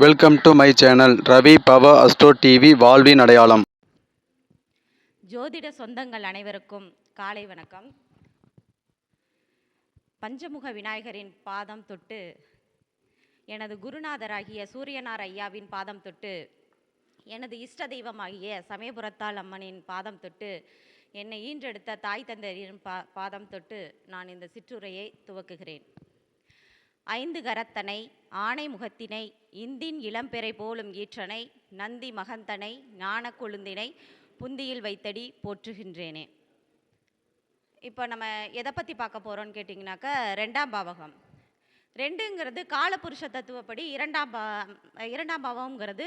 Welcome to my channel Ravi பவ astro TV வாழ்வின் அடையாளம் ஜோதிட சொந்தங்கள் அனைவருக்கும் காலை வணக்கம். பஞ்சமுக விநாயகரின் பாதம் தொட்டு எனது குருநாதராகிய சூரியனார் ஐயாவின் பாதம் தொட்டு எனது இஷ்ட தெய்வமாகிய சமயபுரத்தாள் அம்மனின் பாதம் தொட்டு என்னை ஈன்றெடுத்த தாய் தந்தையரின் பா பாதம் தொட்டு நான் இந்த சிற்றுரையை துவக்குகிறேன். ஐந்து கரத்தனை ஆனை முகத்தினை இந்தின் இளம்பெறை போலும் ஈற்றனை நந்தி மகந்தனை ஞான கொழுந்தினை புந்தியில் வைத்தடி போற்றுகின்றேனே. இப்போ நம்ம எதை பற்றி பார்க்க போகிறோன்னு கேட்டிங்கனாக்கா ரெண்டாம் பாவகம். ரெண்டுங்கிறது காலபுருஷ தத்துவப்படி இரண்டாம் பா இரண்டாம் பாவம்ங்கிறது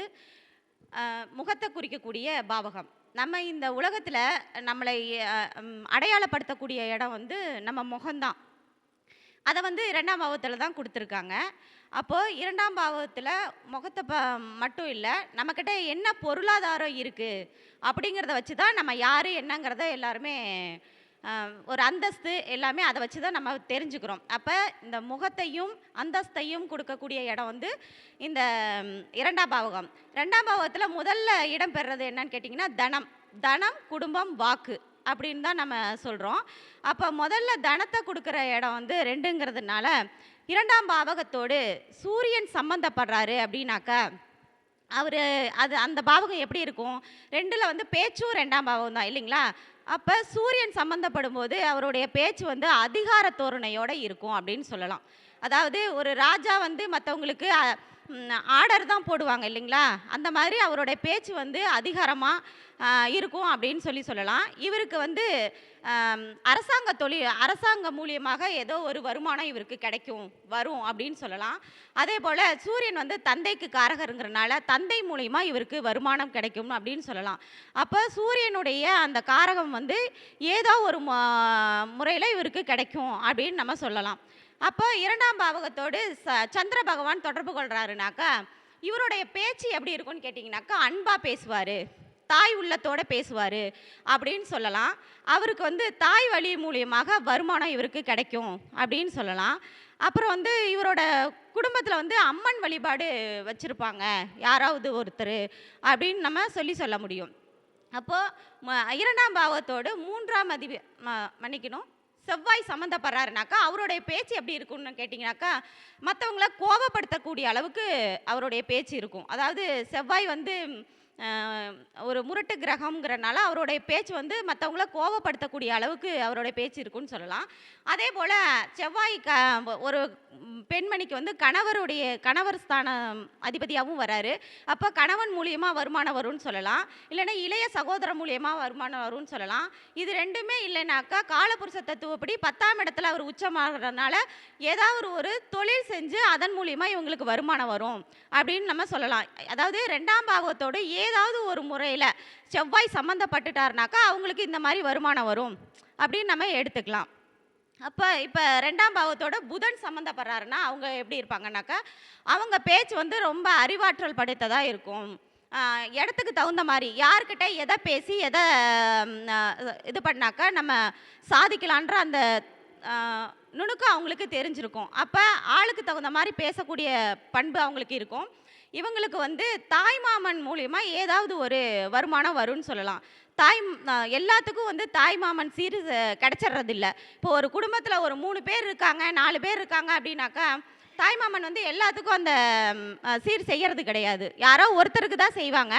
முகத்தை குறிக்கக்கூடிய பாவகம். நம்ம இந்த உலகத்தில் நம்மளை அடையாளப்படுத்தக்கூடிய இடம் வந்து நம்ம முகம்தான். அதை வந்து இரண்டாம் பாவத்தில் தான் கொடுத்துருக்காங்க. அப்போது இரண்டாம் பாவத்தில் முகத்தை ப மட்டும் இல்லை நம்மக்கிட்ட என்ன பொருளாதாரம் இருக்குது அப்படிங்கிறத வச்சு தான் நம்ம யார் என்னங்கிறத எல்லாருமே ஒரு அந்தஸ்து எல்லாமே அதை வச்சு தான் நம்ம தெரிஞ்சுக்கிறோம். அப்போ இந்த முகத்தையும் அந்தஸ்தையும் கொடுக்கக்கூடிய இடம் வந்து இந்த இரண்டாம் பாவகம். ரெண்டாம் பாவத்தில் முதல்ல இடம் பெறுறது என்னன்னு கேட்டிங்கன்னா தனம். தனம் குடும்பம் வாக்கு. அப்படின்னு தான் நம்ம சொல்கிறோம் அப்போ முதல்ல தனத்தை கொடுக்குற இடம் வந்து ரெண்டுங்கிறதுனால இரண்டாம் பாவகத்தோடு சூரியன் சம்மந்தப்படுறாரு அப்படின்னாக்கா அவர் அது அந்த பாவகம் எப்படி இருக்கும்? ரெண்டில் வந்து பேச்சும் ரெண்டாம் பாவகம் தான் இல்லைங்களா? அப்போ சூரியன் சம்மந்தப்படும் போது அவருடைய பேச்சு வந்து அதிகார தோரணையோடு இருக்கும் அப்படின்னு சொல்லலாம். அதாவது ஒரு ராஜா வந்து மற்றவங்களுக்கு ஆர்டர் தான் போடுவாங்க இல்லைங்களா? அந்த மாதிரி அவருடைய பேச்சு வந்து அதிகாரமாக இருக்கும் அப்படின்னு சொல்லி சொல்லலாம். இவருக்கு வந்து அரசாங்க தொழில் அரசாங்கம் மூலியமாக ஏதோ ஒரு வருமானம் இவருக்கு கிடைக்கும் வரும் அப்படின்னு சொல்லலாம். அதே போல் சூரியன் வந்து தந்தைக்கு காரகருங்கிறனால தந்தை மூலியமாக இவருக்கு வருமானம் கிடைக்கும் அப்படின்னு சொல்லலாம். அப்போ சூரியனுடைய அந்த காரகம் வந்து ஏதோ ஒரு முறையில் இவருக்கு கிடைக்கும் அப்படின்னு நம்ம சொல்லலாம். அப்போ இரண்டாம் பாவகத்தோடு ச சந்திர பகவான் தொடர்பு கொள்கிறாருனாக்கா இவருடைய பேச்சு எப்படி இருக்கும்னு கேட்டிங்கனாக்கா அன்பாக பேசுவார் தாய் உள்ளத்தோடு பேசுவார் அப்படின்னு சொல்லலாம். அவருக்கு வந்து தாய் வழி மூலியமாக வருமானம் இவருக்கு கிடைக்கும் அப்படின்னு சொல்லலாம். அப்புறம் வந்து இவரோட குடும்பத்தில் வந்து அம்மன் வழிபாடு வச்சுருப்பாங்க. யாராவது ஒருத்தர் அப்படின்னு நம்ம சொல்லி சொல்ல முடியும். அப்போது இரண்டாம் பாவத்தோடு மூன்றாம் அதிபி ம- மன்னிக்கணும். செவ்வாய் சம்மந்தப்படுறாருனாக்கா அவருடைய பேச்சு எப்படி இருக்கும்னு கேட்டிங்கனாக்கா மற்றவங்கள கோபப்படுத்தக்கூடிய அளவுக்கு அவருடைய பேச்சு இருக்கும். அதாவது செவ்வாய் வந்து ஒரு முரட்டு கிரகம்ங்கிறனால அவருடைய பேச்சு வந்து மற்றவங்கள கோபப்படுத்தக்கூடிய அளவுக்கு அவருடைய பேச்சு இருக்குன்னு சொல்லலாம். அதே போல் செவ்வாய் க ஒரு பெண்மணிக்கு வந்து கணவருடைய கணவர் ஸ்தானம் அதிபதியாகவும் வராரு. அப்போ கணவன் மூலியமாக வருமானம் வரும்னு சொல்லலாம். இல்லைன்னா இளைய சகோதரர் மூலியமாக வருமானம் வரும்னு சொல்லலாம். இது ரெண்டுமே இல்லைனாக்கா காலபுருஷ தத்துவப்படி பத்தாம் இடத்துல அவர் உச்சமாகறதுனால ஏதாவது ஒரு தொழில் செஞ்சு அதன் மூலியமாக இவங்களுக்கு வருமானம் வரும் அப்படின்னு நம்ம சொல்லலாம். அதாவது ரெண்டாம் பாகத்தோடு ஏ ஏதாவது ஒரு முறையில் செவ்வாய் சம்மந்தப்பட்டுட்டாருனாக்கா அவங்களுக்கு இந்த மாதிரி வருமானம் வரும் அப்படின்னு நம்ம எடுத்துக்கலாம். அப்போ இப்போ ரெண்டாம் பாவத்தோட புதன் சம்மந்தப்படுறாருன்னா அவங்க எப்படி இருப்பாங்கன்னாக்கா அவங்க பேச்சு வந்து ரொம்ப அறிவாற்றல் படைத்ததாக இருக்கும். இடத்துக்கு தகுந்த மாதிரி யார்கிட்ட எதை பேசி எதை இது பண்ணாக்கா நம்ம சாதிக்கலான்ற அந்த நுணுக்கம் அவங்களுக்கு தெரிஞ்சிருக்கும். அப்போ ஆளுக்கு தகுந்த மாதிரி பேசக்கூடிய பண்பு அவங்களுக்கு இருக்கும். இவங்களுக்கு வந்து தாய்மாமன் மூலிமா ஏதாவது ஒரு வருமானம் வரும்னு சொல்லலாம். தாய் எல்லாத்துக்கும் வந்து தாய்மாமன் சீர் கிடச்சிட்றதில்லை இப்போ ஒரு குடும்பத்தில் ஒரு மூணு பேர் இருக்காங்க நாலு பேர் இருக்காங்க அப்படின்னாக்கா தாய்மாமன் வந்து எல்லாத்துக்கும் அந்த சீர் செய்கிறது கிடையாது. யாரோ ஒருத்தருக்கு தான் செய்வாங்க.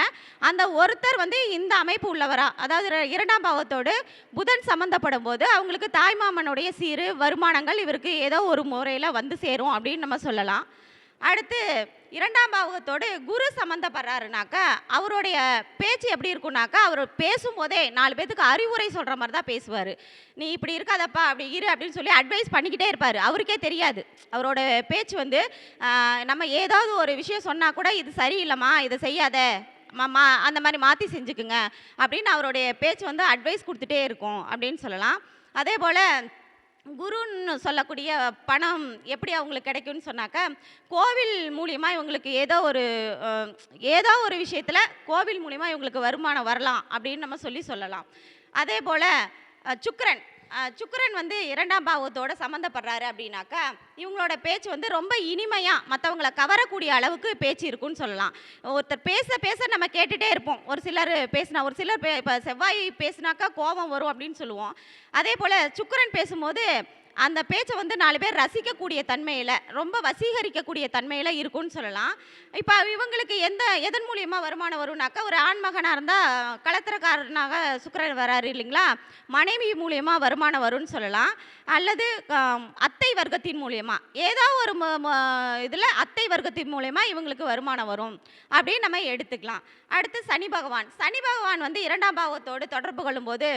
அந்த ஒருத்தர் வந்து இந்த அமைப்பு உள்ளவரா? அதாவது இரண்டாம் பாவத்தோடு புதன் சம்மந்தப்படும் போது அவங்களுக்கு தாய்மாமனுடைய சீரு வருமானங்கள் இவருக்கு ஏதோ ஒரு முறையில் வந்து சேரும் அப்படின்னு நம்ம சொல்லலாம். அடுத்து இரண்டாம் பாவகத்தோடு குரு சம்மந்தப்படுறாருனாக்கா அவருடைய பேச்சு எப்படி இருக்கும்னாக்கா அவர் பேசும்போதே நாலு பேத்துக்கு அறிவுரை சொல்கிற மாதிரி தான் பேசுவார். நீ இப்படி இருக்காதப்பா அப்படி இரு அப்படின்னு சொல்லி அட்வைஸ் பண்ணிக்கிட்டே இருப்பார். அவருக்கே தெரியாது. அவரோட பேச்சு வந்து நம்ம ஏதாவது ஒரு விஷயம் சொன்னால் கூட இது சரியில்லைம்மா இதை செய்யாத. மாமா அந்த மாதிரி மாற்றி செஞ்சுக்குங்க. அப்படின்னு அவருடைய பேச்சு வந்து அட்வைஸ் கொடுத்துட்டே இருக்கும் அப்படின்னு சொல்லலாம். அதே போல் குருன்னு சொல்லக்கூடிய பணம் எப்படி அவங்களுக்கு கிடைக்கும்னு சொன்னாக்கா கோவில் மூலியமாக இவங்களுக்கு ஏதோ ஒரு ஏதோ ஒரு விஷயத்தில் கோவில் மூலியமாக இவங்களுக்கு வருமானம் வரலாம் அப்படின்னு நம்ம சொல்லி சொல்லலாம். அதே போல் சுக்கரன். சுக்கரன் வந்து இரண்டாம் பாவத்தோட சம்மந்தப்படுறாரு அப்படின்னாக்கா இவங்களோட பேச்சு வந்து ரொம்ப இனிமையாக மற்றவங்களை கவரக்கூடிய அளவுக்கு பேச்சு இருக்குன்னு சொல்லலாம். ஒருத்தர் பேச பேச நம்ம கேட்டுகிட்டே இருப்போம். ஒரு சிலர் பேசினா ஒரு சிலர் பே இப்போ செவ்வாய் பேசினாக்கா கோபம் வரும் அப்படின்னு சொல்லுவோம். அதே போல் சுக்கரன் பேசும்போது அந்த பேச்சை வந்து நாலு பேர் ரசிக்கக்கூடிய தன்மையில் ரொம்ப வசீகரிக்கக்கூடிய தன்மையில் இருக்கும்னு சொல்லலாம். இப்போ இவங்களுக்கு எந்த எதன் மூலியமாக வருமானம் வரும்னாக்கா ஒரு ஆண்மகனாக இருந்தால் கலத்திரக்காரனாக சுக்கரன் வராரு இல்லைங்களா? மனைவி மூலியமாக வருமானம் வரும்னு சொல்லலாம். அல்லது அத்தை வர்க்கத்தின் மூலயமா. ஏதோ ஒரு இதில் அத்தை வர்க்கத்தின் மூலயமா இவங்களுக்கு வருமானம் வரும் அப்படின்னு நம்ம எடுத்துக்கலாம். அடுத்து சனி பகவான். சனி பகவான் வந்து இரண்டாம் பாவத்தோடு தொடர்பு கொள்ளும்போது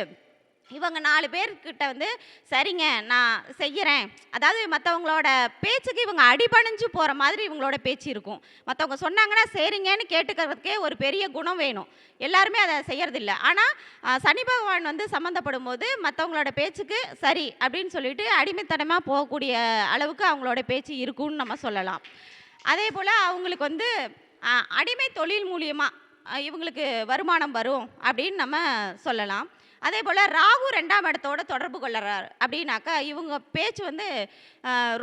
இவங்க நாலு பேர்கிட்ட வந்து சரிங்க நான் செய்கிறேன் அதாவது மற்றவங்களோட பேச்சுக்கு இவங்க அடிபணிஞ்சு போகிற மாதிரி இவங்களோட பேச்சு இருக்கும். மற்றவங்க சொன்னாங்கன்னா சரிங்கன்னு கேட்டுக்கிறதுக்கே ஒரு பெரிய குணம் வேணும். எல்லாருமே அதை செய்யறதில்ல. ஆனால் சனி பகவான் வந்து சம்மந்தப்படும் போது மற்றவங்களோட பேச்சுக்கு சரி அப்படின்னு சொல்லிட்டு அடிமைத்தனமாக போகக்கூடிய அளவுக்கு அவங்களோட பேச்சு இருக்கும்னு நம்ம சொல்லலாம். அதே போல் அவங்களுக்கு வந்து அடிமை தொழில் மூலியமாக இவங்களுக்கு வருமானம் வரும் அப்படின்னு நம்ம சொல்லலாம். அதே போல் ராகு ரெண்டாம் இடத்தோட தொடர்பு கொள்ளுறாரு அப்படின்னாக்கா இவங்க பேச்சு வந்து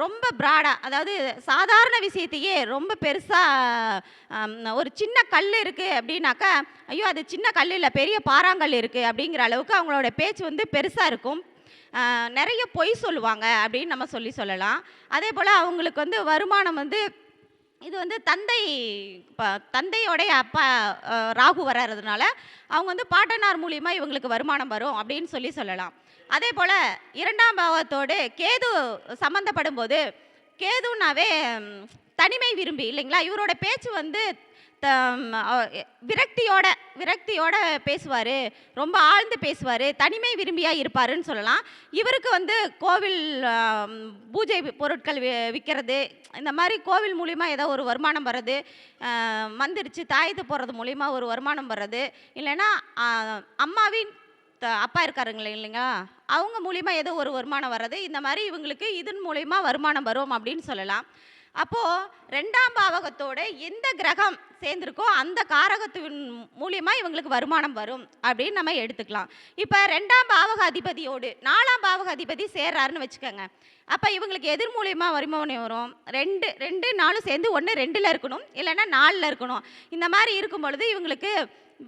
ரொம்ப ப்ராடாக அதாவது சாதாரண விஷயத்தையே ரொம்ப பெருசாக ஒரு சின்ன கல் இருக்குது அப்படின்னாக்கா ஐயோ அது சின்ன கல் இல்லை பெரிய பாறாங்கல் இருக்குது அப்படிங்கிற அளவுக்கு அவங்களோட பேச்சு வந்து பெருசாக இருக்கும். நிறைய பொய் சொல்லுவாங்க அப்படின்னு நம்ம சொல்லி சொல்லலாம். அதே போல் அவங்களுக்கு வந்து வருமானம் வந்து இது வந்து தந்தை ப- தந்தையோடைய அப்பா ராகு வர்றதுனால அவங்க வந்து பாட்டனார் மூலியமாக இவங்களுக்கு வருமானம் வரும் அப்படின்னு சொல்லி சொல்லலாம். அதே போல் இரண்டாம் பாவத்தோடு கேது சம்மந்தப்படும் போது கேதுனாவே தனிமை விரும்பி இல்லைங்களா? இவரோட பேச்சு வந்து விரக்தியோட விரக்தியோட பேசுவார். ரொம்ப ஆழ்ந்து பேசுவார். தனிமை விரும்பியாக இருப்பாருன்னு சொல்லலாம். இவருக்கு வந்து கோவில் பூஜை பொருட்கள் வி விற்கிறது இந்த மாதிரி கோவில் மூலிமா ஏதோ ஒரு வருமானம் வர்றது மந்திரிச்சு தாயத்து போகிறது மூலிமா ஒரு வருமானம் வர்றது. இல்லைன்னா அம்மாவின் த- அப்பா இருக்காருங்களே இல்லைங்களா? அவங்க மூலிமா ஏதோ ஒரு வருமானம் வர்றது. இந்த மாதிரி இவங்களுக்கு இதன் மூலிமா வருமானம் வரும் அப்படின்னு சொல்லலாம். அப்போது ரெண்டாம் பாவகத்தோட எந்த கிரகம் சேர்ந்துருக்கோ அந்த காரகத்தின் மூலியமாக இவங்களுக்கு வருமானம் வரும் அப்படின்னு நம்ம எடுத்துக்கலாம். இப்போ ரெண்டாம் பாவக அதிபதியோடு நாலாம் பாவக அதிபதி சேர்றாருன்னு வச்சுக்கோங்க. அப்போ இவங்களுக்கு எதிர் மூலியமாக வருமானம் வரும். ரெண்டு ரெண்டு நாலும் சேர்ந்து ஒன்று ரெண்டில் இருக்கணும். இல்லைன்னா நாலில் இருக்கணும். இந்த மாதிரி இருக்கும் பொழுது இவங்களுக்கு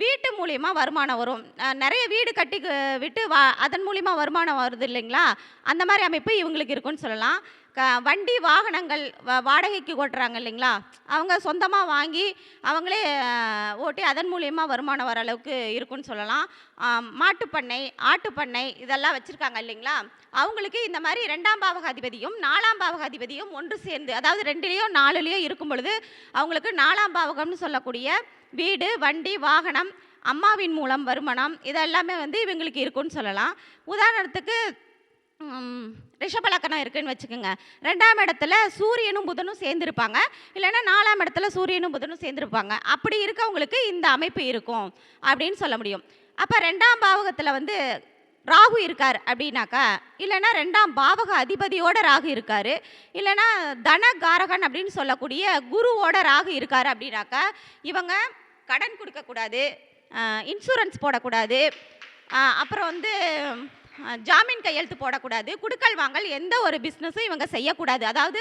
வீட்டு மூலியமாக வருமானம் வரும். நிறைய வீடு கட்டி விட்டு வா அதன் மூலியமாக வருமானம் வருது இல்லைங்களா? அந்த மாதிரி அமைப்பு இவங்களுக்கு இருக்குன்னு சொல்லலாம். க வண்டி வாகனங்கள் வ- வாடகைக்கு ஓட்டுறாங்க இல்லைங்களா? அவங்க சொந்தமாக வாங்கி அவங்களே ஓட்டி அதன் மூலியமாக வருமானம் வர அளவுக்கு இருக்குன்னு சொல்லலாம். மாட்டுப்பண்ணை ஆட்டுப்பண்ணை இதெல்லாம் வச்சுருக்காங்க இல்லைங்களா? அவங்களுக்கு இந்த மாதிரி ரெண்டாம் பாவகாதிபதியும் நாலாம் பாவகாதிபதியும் ஒன்று சேர்ந்து அதாவது ரெண்டுலேயோ நாலுலேயோ இருக்கும் பொழுது அவங்களுக்கு நாலாம் பாவகம்னு சொல்லக்கூடிய வீடு வண்டி வாகனம் அம்மாவின் மூலம் வருமானம் இதெல்லாமே வந்து இவங்களுக்கு இருக்குன்னு சொல்லலாம். உதாரணத்துக்கு ரிஷபலக்கணம் இருக்குன்னு வச்சுக்கோங்க. ரெண்டாம் இடத்துல சூரியனும் புதனும் சேர்ந்துருப்பாங்க. இல்லைன்னா நாலாம் இடத்துல சூரியனும் புதனும் சேர்ந்துருப்பாங்க. அப்படி இருக்கவங்களுக்கு இந்த அமைப்பு இருக்கும் அப்படின்னு சொல்ல முடியும். அப்போ ரெண்டாம் பாவகத்தில் வந்து ராகு இருக்கார் அப்படின்னாக்கா இல்லைன்னா ரெண்டாம் பாவக அதிபதியோட ராகு இருக்கார். இல்லைன்னா தனகாரகன் அப்படின்னு சொல்லக்கூடிய குருவோட ராகு இருக்கார் அப்படின்னாக்கா இவங்க கடன் கொடுக்கக்கூடாது இன்சூரன்ஸ் போடக்கூடாது. அப்புறம் வந்து ஜாமீன் கையெழுத்து போடக்கூடாது குடுக்கல் வாங்கல் எந்த ஒரு பிஸ்னஸும் இவங்க செய்யக்கூடாது. அதாவது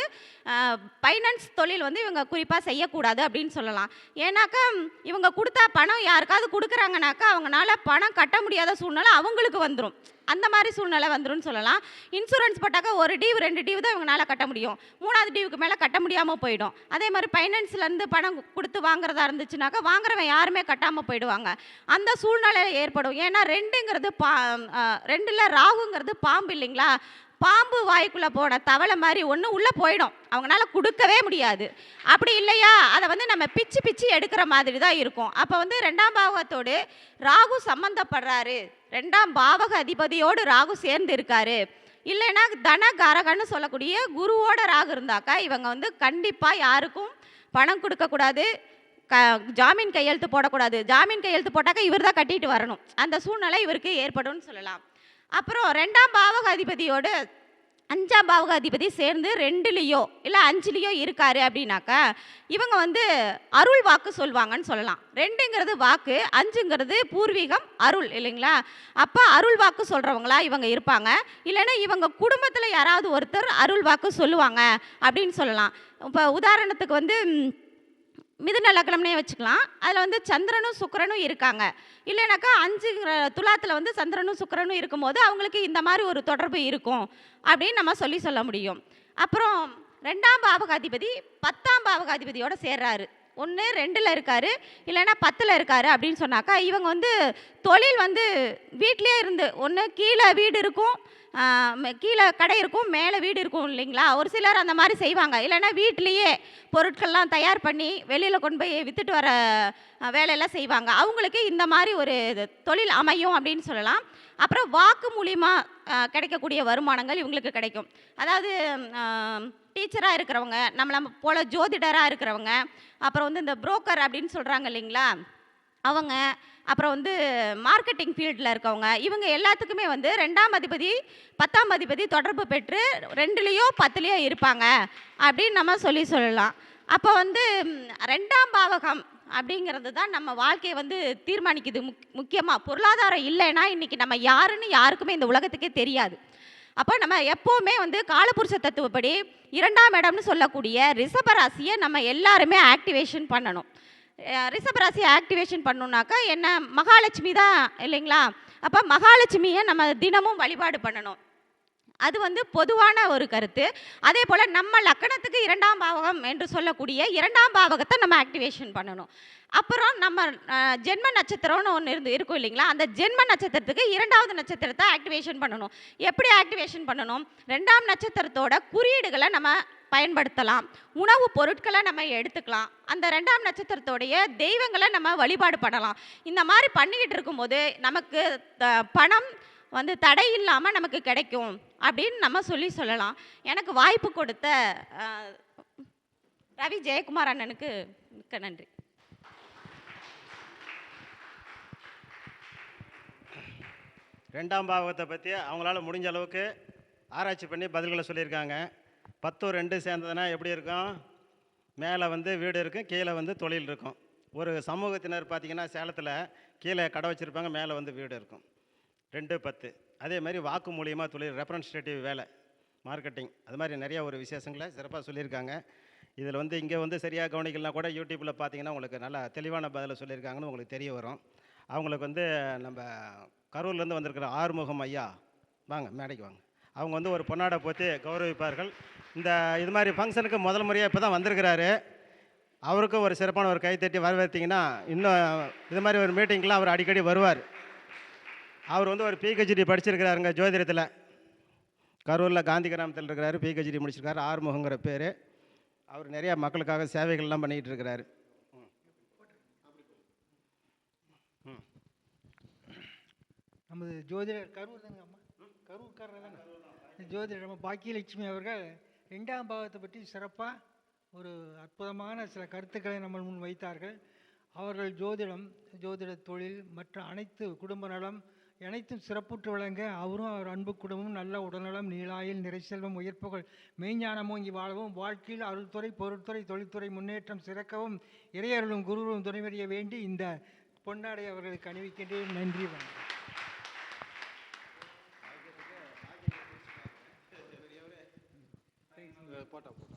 ஃபைனான்ஸ் தொழில் வந்து இவங்க குறிப்பாக செய்யக்கூடாது அப்படின்னு சொல்லலாம். ஏன்னாக்கா இவங்க கொடுத்தா பணம் யாருக்காவது கொடுக்குறாங்கனாக்கா அவங்களால பணம் கட்ட முடியாத சூழ்நிலை அவங்களுக்கு வந்துடும் அந்த மாதிரி சூழ்நிலை வந்துடும் சொல்லலாம். இன்சூரன்ஸ் போட்டாக்கா ஒரு டியூ ரெண்டு டியூ தான் இவங்களால கட்ட முடியும். மூணாவது டியூக்கு மேலே கட்ட முடியாமல் போயிடும். அதே மாதிரி ஃபைனான்ஸ்லேருந்து பணம் கொடுத்து வாங்குறதா இருந்துச்சுனாக்கா வாங்குறவன் யாருமே கட்டாமல் போயிடுவாங்க. அந்த சூழ்நிலை ஏற்படும். ஏன்னா ரெண்டுங்கிறது பா ரெண்டில் ராகுங்கிறது பாம்பு இல்லைங்களா? பாம்பு வாய்க்குள்ளே போன தவளை மாதிரி ஒன்று உள்ளே போயிடும். அவங்களால கொடுக்கவே முடியாது. அப்படி இல்லையா? அதை வந்து நம்ம பிச்சு பிச்சு எடுக்கிற மாதிரி தான் இருக்கும். அப்போ வந்து ரெண்டாம் பாவகத்தோடு ராகு சம்மந்தப்படுறாரு ரெண்டாம் பாவக அதிபதியோடு ராகு சேர்ந்து இருக்காரு. இல்லைன்னா தனகாரகன்னு சொல்லக்கூடிய குருவோட ராகு இருந்தாக்கா இவங்க வந்து கண்டிப்பாக யாருக்கும் பணம் கொடுக்கக்கூடாது க ஜாமீன் கையெழுத்து போடக்கூடாது. ஜாமீன் கையெழுத்து போட்டாக்கா இவர் தான் கட்டிட்டு வரணும். அந்த சூழ்நிலை இவருக்கு ஏற்படும்னு சொல்லலாம். அப்புறம் ரெண்டாம் பாவக அதிபதியோடு அஞ்சாம் பாவகாதிபதி சேர்ந்து ரெண்டுலேயோ இல்லை அஞ்சுலேயோ இருக்கார் அப்படின்னாக்கா இவங்க வந்து அருள் வாக்கு சொல்லுவாங்கன்னு சொல்லலாம். ரெண்டுங்கிறது வாக்கு அஞ்சுங்கிறது பூர்வீகம் அருள் இல்லைங்களா? அப்போ அருள் வாக்கு சொல்கிறவங்களா இவங்க இருப்பாங்க. இல்லைன்னா இவங்க குடும்பத்தில் யாராவது ஒருத்தர் அருள் வாக்கு சொல்லுவாங்க அப்படின்னு சொல்லலாம். இப்போ உதாரணத்துக்கு வந்து மிதுன லக்னம்னே வச்சுக்கலாம். அதில் வந்து சந்திரனும் சுக்கரனும் இருக்காங்க. இல்லைனாக்கா அஞ்சு துலாத்தில் வந்து சந்திரனும் சுக்கரனும் இருக்கும்போது அவங்களுக்கு இந்த மாதிரி ஒரு தொடர்பு இருக்கும் அப்படின்னு நம்ம சொல்லி சொல்ல முடியும். அப்புறம் ரெண்டாம் பாவகாதிபதி பத்தாம் பாவகாதிபதியோட சேர்றாரு. ஒன்று ரெண்டில் இருக்காரு. இல்லைன்னா பத்தில் இருக்காரு அப்படின்னு சொன்னாக்கா இவங்க வந்து தொழில் வந்து வீட்லேயே இருந்து ஒன்று கீழே வீடு இருக்கும் கீழே கடை இருக்கும் மேலே வீடு இருக்கும் இல்லைங்களா? ஒரு சிலர் அந்த மாதிரி செய்வாங்க. இல்லைன்னா வீட்லேயே பொருட்கள்லாம் தயார் பண்ணி வெளியில் கொண்டு போய் விற்றுட்டு வர வேலையெல்லாம் செய்வாங்க. அவங்களுக்கு இந்த மாதிரி ஒரு தொழில் அமையும் அப்படின்னு சொல்லலாம். அப்புறம் வாக்கு மூலிமா கிடைக்கக்கூடிய வருமானங்கள் இவங்களுக்கு கிடைக்கும். அதாவது டீச்சராக இருக்கிறவங்க நம்மளை போல் ஜோதிடராக இருக்கிறவங்க அப்புறம் வந்து இந்த புரோக்கர் அப்படின்னு சொல்கிறாங்க இல்லைங்களா? அவங்க அப்புறம் வந்து மார்க்கெட்டிங் ஃபீல்டில் இருக்கவங்க இவங்க எல்லாத்துக்குமே வந்து ரெண்டாம் அதிபதி பத்தாம் அதிபதி தொடர்பு பெற்று ரெண்டுலேயோ பத்துலேயோ இருப்பாங்க அப்படின்னு நம்ம சொல்லி சொல்லலாம். அப்போ வந்து ரெண்டாம் பாவகம் அப்படிங்கிறது தான் நம்ம வாழ்க்கையை வந்து தீர்மானிக்குது. முக் முக்கியமாக பொருளாதாரம் இல்லைன்னா இன்றைக்கி நம்ம யாருன்னு யாருக்குமே இந்த உலகத்துக்கே தெரியாது. அப்போ நம்ம எப்போவுமே வந்து காலபுருஷ தத்துவப்படி இரண்டாம் இடம்னு சொல்லக்கூடிய ரிஷபராசியை நம்ம எல்லாருமே ஆக்டிவேஷன் பண்ணணும். ரிஷபராசி ஆக்டிவேஷன் பண்ணணுன்னாக்கா என்ன? மகாலட்சுமி தான் இல்லைங்களா? அப்போ மகாலட்சுமியை நம்ம தினமும் வழிபாடு பண்ணணும். அது வந்து பொதுவான ஒரு கருத்து. அதே போல் நம்ம லக்கணத்துக்கு இரண்டாம் பாவகம் என்று சொல்லக்கூடிய இரண்டாம் பாவகத்தை நம்ம ஆக்டிவேஷன் பண்ணணும். அப்புறம் நம்ம ஜென்ம நட்சத்திரம்னு ஒன்று இருந்து இருக்கும் இல்லைங்களா? அந்த ஜென்ம நட்சத்திரத்துக்கு இரண்டாவது நட்சத்திரத்தை ஆக்டிவேஷன் பண்ணணும். எப்படி ஆக்டிவேஷன் பண்ணணும்? ரெண்டாம் நட்சத்திரத்தோட குறியீடுகளை நம்ம பயன்படுத்தலாம். உணவு பொருட்களை நம்ம எடுத்துக்கலாம். அந்த ரெண்டாம் நட்சத்திரத்தோடைய தெய்வங்களை நம்ம வழிபாடு பண்ணலாம். இந்த மாதிரி பண்ணிக்கிட்டு இருக்கும்போது நமக்கு த- பணம் வந்து தடை இல்லாமல் நமக்கு கிடைக்கும் அப்படின்னு நம்ம சொல்லி சொல்லலாம். எனக்கு வாய்ப்பு கொடுத்த ரவி ஜெயக்குமார் அண்ணனுக்கு மிக்க நன்றி. ரெண்டாம் பாவகத்தை பற்றி அவங்களால முடிஞ்ச அளவுக்கு ஆராய்ச்சி பண்ணி பதில்களை சொல்லியிருக்காங்க. பத்து ரெண்டு சேர்ந்ததுன்னா எப்படி இருக்கும்? மேலே வந்து வீடு இருக்கும் கீழே வந்து தொழில் இருக்கும். ஒரு சமூகத்தினர் பார்த்தீங்கன்னா சேலத்தில் கீழே கடை வச்சுருப்பாங்க மேலே வந்து வீடு இருக்கும். ரெண்டு பத்து. அதே மாதிரி வாக்கு மூலியமாக தொழில் ரெப்ரன்ஸ்டேட்டிவ் வேலை மார்க்கெட்டிங். அது மாதிரி நிறைய ஒரு விசேஷங்களை சிறப்பாக சொல்லியிருக்காங்க. இதில் வந்து இங்கே வந்து சரியாக கவனிக்கலாம் கூட யூடியூப்பில் பார்த்தீங்கன்னா உங்களுக்கு நல்லா தெளிவான பதிலை சொல்லியிருக்காங்கன்னு உங்களுக்கு தெரிய வரும். அவங்களுக்கு வந்து நம்ம கரூர்லேருந்து வந்திருக்கிற ஆறுமுகம் ஐயா. வாங்க மேடைக்கு வாங்க. அவங்க வந்து ஒரு பொன்னாடை போற்றி கௌரவிப்பார்கள். இந்த இது மாதிரி ஃபங்க்ஷனுக்கு முதல் முறையாக இப்போ தான் வந்திருக்கிறாரு. அவருக்கும் ஒரு சிறப்பான ஒரு கைத்தட்டி வரவேற்றீங்கன்னா இன்னும் இது மாதிரி ஒரு மீட்டிங்கெலாம் அவர் அடிக்கடி வருவார். அவர் வந்து ஒரு பிஹெச்டி படிச்சிருக்கிறாருங்க ஜோதிடத்தில். கரூரில் காந்தி கிராமத்தில் இருக்கிறாரு பிஹெச்டி முடிச்சிருக்காரு ஆறுமுகங்கிற பேர். அவர் நிறையா மக்களுக்காக சேவைகள்லாம் பண்ணிகிட்டு இருக்கிறாரு. நமது ஜோதிடர் கரூர் தானே அம்மா? கரூர்காரர் தானே? ஜோதிடர் நம்ம பாக்கியலட்சுமி அவர்கள் ரெண்டாம் பாவத்தை பற்றி சிறப்பாக ஒரு அற்புதமான சில கருத்துக்களை நம்ம முன் வைத்தார்கள். அவர்கள் ஜோதிடம் ஜோதிட தொழில் மற்ற அனைத்து குடும்ப நலம் அனைத்தும் சிறப்புற்று விளங்க அவரும் அவர் அன்பு குடும்பமும் நல்ல உடல்நலம் நீளாயில் நிறை செல்வம் உயர்ப்புகள் மெய்ஞானமும் இங்கு வாழவும் வாழ்க்கையில் அருள்துறை பொருட்துறை தொழில்துறை முன்னேற்றம் சிறக்கவும் இறையருளும் குருவும் துணைவறிய வேண்டி இந்த பொன்னாடை அவர்களுக்கு அணிவிக்கின்றேன். நன்றி வணக்கம். potter